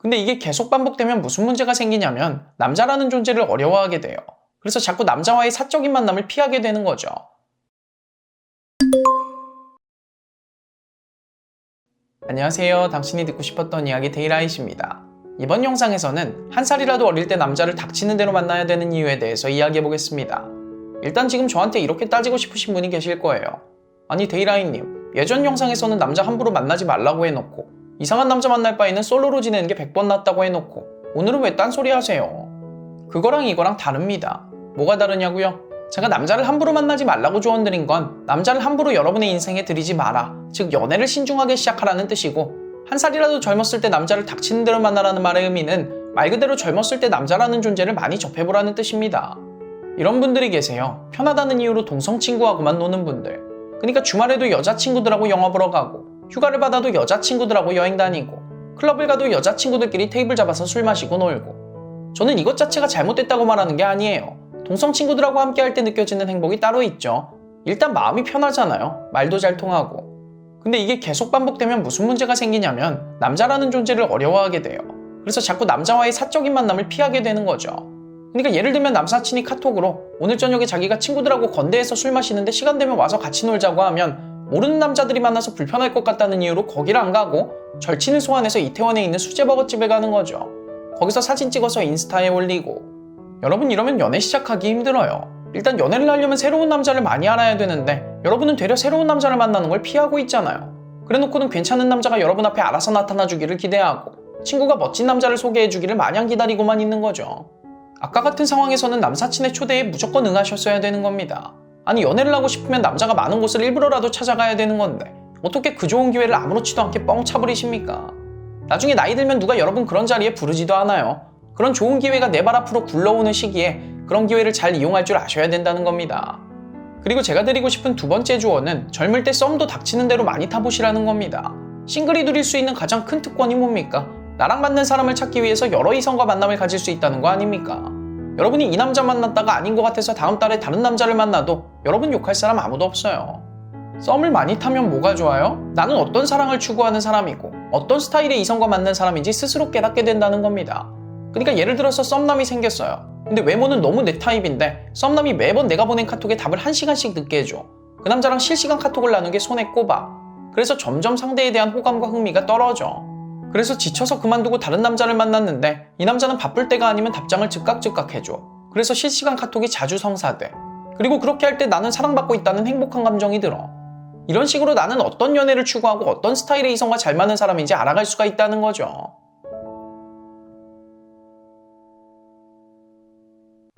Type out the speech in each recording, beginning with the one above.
근데 이게 계속 반복되면 무슨 문제가 생기냐면 남자라는 존재를 어려워하게 돼요. 그래서 자꾸 남자와의 사적인 만남을 피하게 되는 거죠. 안녕하세요. 당신이 듣고 싶었던 이야기 데이라이트입니다. 이번 영상에서는 한 살이라도 어릴 때 남자를 닥치는 대로 만나야 되는 이유에 대해서 이야기해 보겠습니다. 일단 지금 저한테 이렇게 따지고 싶으신 분이 계실 거예요. 아니 데이라이님, 예전 영상에서는 남자 함부로 만나지 말라고 해놓고 이상한 남자 만날 바에는 솔로로 지내는 게 100번 낫다고 해놓고 오늘은 왜 딴소리 하세요? 그거랑 이거랑 다릅니다. 뭐가 다르냐고요? 제가 남자를 함부로 만나지 말라고 조언드린 건 남자를 함부로 여러분의 인생에 들이지 마라. 즉 연애를 신중하게 시작하라는 뜻이고 한 살이라도 젊었을 때 남자를 닥치는 대로 만나라는 말의 의미는 말 그대로 젊었을 때 남자라는 존재를 많이 접해보라는 뜻입니다. 이런 분들이 계세요. 편하다는 이유로 동성 친구하고만 노는 분들. 그러니까 주말에도 여자 친구들하고 영화 보러 가고 휴가를 받아도 여자친구들하고 여행 다니고 클럽을 가도 여자친구들끼리 테이블 잡아서 술 마시고 놀고 저는 이것 자체가 잘못됐다고 말하는 게 아니에요. 동성 친구들하고 함께 할 때 느껴지는 행복이 따로 있죠. 일단 마음이 편하잖아요. 말도 잘 통하고. 근데 이게 계속 반복되면 무슨 문제가 생기냐면 남자라는 존재를 어려워하게 돼요. 그래서 자꾸 남자와의 사적인 만남을 피하게 되는 거죠. 그러니까 예를 들면 남사친이 카톡으로 오늘 저녁에 자기가 친구들하고 건대에서 술 마시는데 시간 되면 와서 같이 놀자고 하면 모르는 남자들이 만나서 불편할 것 같다는 이유로 거기를 안 가고 절친을 소환해서 이태원에 있는 수제버거집에 가는 거죠. 거기서 사진 찍어서 인스타에 올리고 여러분 이러면 연애 시작하기 힘들어요. 일단 연애를 하려면 새로운 남자를 많이 알아야 되는데 여러분은 되려 새로운 남자를 만나는 걸 피하고 있잖아요. 그래놓고는 괜찮은 남자가 여러분 앞에 알아서 나타나 주기를 기대하고 친구가 멋진 남자를 소개해 주기를 마냥 기다리고만 있는 거죠. 아까 같은 상황에서는 남사친의 초대에 무조건 응하셨어야 되는 겁니다. 아니 연애를 하고 싶으면 남자가 많은 곳을 일부러라도 찾아가야 되는 건데 어떻게 그 좋은 기회를 아무렇지도 않게 뻥 차버리십니까? 나중에 나이 들면 누가 여러분 그런 자리에 부르지도 않아요. 그런 좋은 기회가 내 발 앞으로 굴러오는 시기에 그런 기회를 잘 이용할 줄 아셔야 된다는 겁니다. 그리고 제가 드리고 싶은 두 번째 조언은 젊을 때 썸도 닥치는 대로 많이 타보시라는 겁니다. 싱글이 누릴 수 있는 가장 큰 특권이 뭡니까? 나랑 맞는 사람을 찾기 위해서 여러 이성과 만남을 가질 수 있다는 거 아닙니까? 여러분이 이 남자 만났다가 아닌 것 같아서 다음 달에 다른 남자를 만나도 여러분 욕할 사람 아무도 없어요. 썸을 많이 타면 뭐가 좋아요? 나는 어떤 사랑을 추구하는 사람이고 어떤 스타일의 이성과 만난 사람인지 스스로 깨닫게 된다는 겁니다. 그러니까 예를 들어서 썸남이 생겼어요. 근데 외모는 너무 내 타입인데 썸남이 매번 내가 보낸 카톡에 답을 한 시간씩 늦게 해줘. 그 남자랑 실시간 카톡을 나누게 손에 꼽아. 그래서 점점 상대에 대한 호감과 흥미가 떨어져. 그래서 지쳐서 그만두고 다른 남자를 만났는데 이 남자는 바쁠 때가 아니면 답장을 즉각즉각 해줘. 그래서 실시간 카톡이 자주 성사돼. 그리고 그렇게 할 때 나는 사랑받고 있다는 행복한 감정이 들어. 이런 식으로 나는 어떤 연애를 추구하고 어떤 스타일의 이성과 잘 맞는 사람인지 알아갈 수가 있다는 거죠.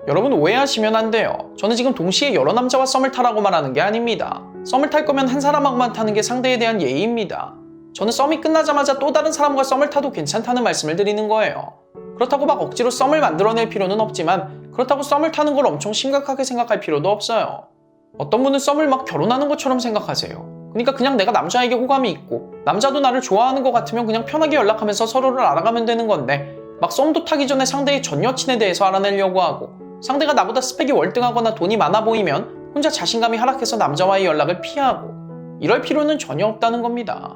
여러분 오해하시면 안 돼요. 저는 지금 동시에 여러 남자와 썸을 타라고 말하는 게 아닙니다. 썸을 탈 거면 한 사람하고만 타는 게 상대에 대한 예의입니다. 저는 썸이 끝나자마자 또 다른 사람과 썸을 타도 괜찮다는 말씀을 드리는 거예요. 그렇다고 막 억지로 썸을 만들어낼 필요는 없지만 그렇다고 썸을 타는 걸 엄청 심각하게 생각할 필요도 없어요. 어떤 분은 썸을 막 결혼하는 것처럼 생각하세요. 그러니까 그냥 내가 남자에게 호감이 있고 남자도 나를 좋아하는 것 같으면 그냥 편하게 연락하면서 서로를 알아가면 되는 건데 막 썸도 타기 전에 상대의 전 여친에 대해서 알아내려고 하고 상대가 나보다 스펙이 월등하거나 돈이 많아 보이면 혼자 자신감이 하락해서 남자와의 연락을 피하고 이럴 필요는 전혀 없다는 겁니다.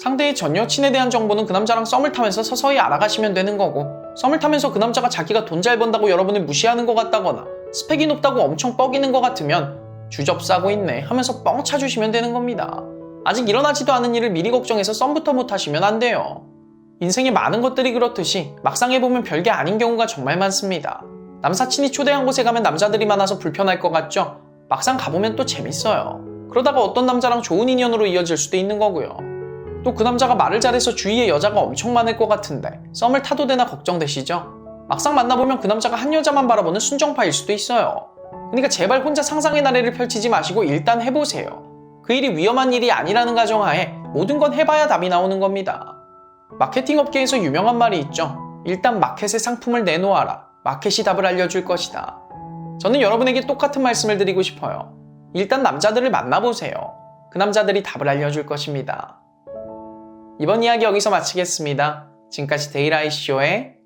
상대의 전 여친에 대한 정보는 그 남자랑 썸을 타면서 서서히 알아가시면 되는 거고 썸을 타면서 그 남자가 자기가 돈 잘 번다고 여러분을 무시하는 것 같다거나 스펙이 높다고 엄청 뻐기는 것 같으면 주접 싸고 있네 하면서 뻥 차주시면 되는 겁니다. 아직 일어나지도 않은 일을 미리 걱정해서 썸부터 못 하시면 안 돼요. 인생에 많은 것들이 그렇듯이 막상 해보면 별게 아닌 경우가 정말 많습니다. 남사친이 초대한 곳에 가면 남자들이 많아서 불편할 것 같죠? 막상 가보면 또 재밌어요. 그러다가 어떤 남자랑 좋은 인연으로 이어질 수도 있는 거고요. 또 그 남자가 말을 잘해서 주위에 여자가 엄청 많을 것 같은데 썸을 타도 되나 걱정되시죠? 막상 만나보면 그 남자가 한 여자만 바라보는 순정파일 수도 있어요. 그러니까 제발 혼자 상상의 나래를 펼치지 마시고 일단 해보세요. 그 일이 위험한 일이 아니라는 가정하에 모든 건 해봐야 답이 나오는 겁니다. 마케팅 업계에서 유명한 말이 있죠. 일단 마켓에 상품을 내놓아라. 마켓이 답을 알려줄 것이다. 저는 여러분에게 똑같은 말씀을 드리고 싶어요. 일단 남자들을 만나보세요. 그 남자들이 답을 알려줄 것입니다. 이번 이야기 여기서 마치겠습니다. 지금까지 데이라이쇼의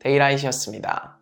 데이라이시였습니다.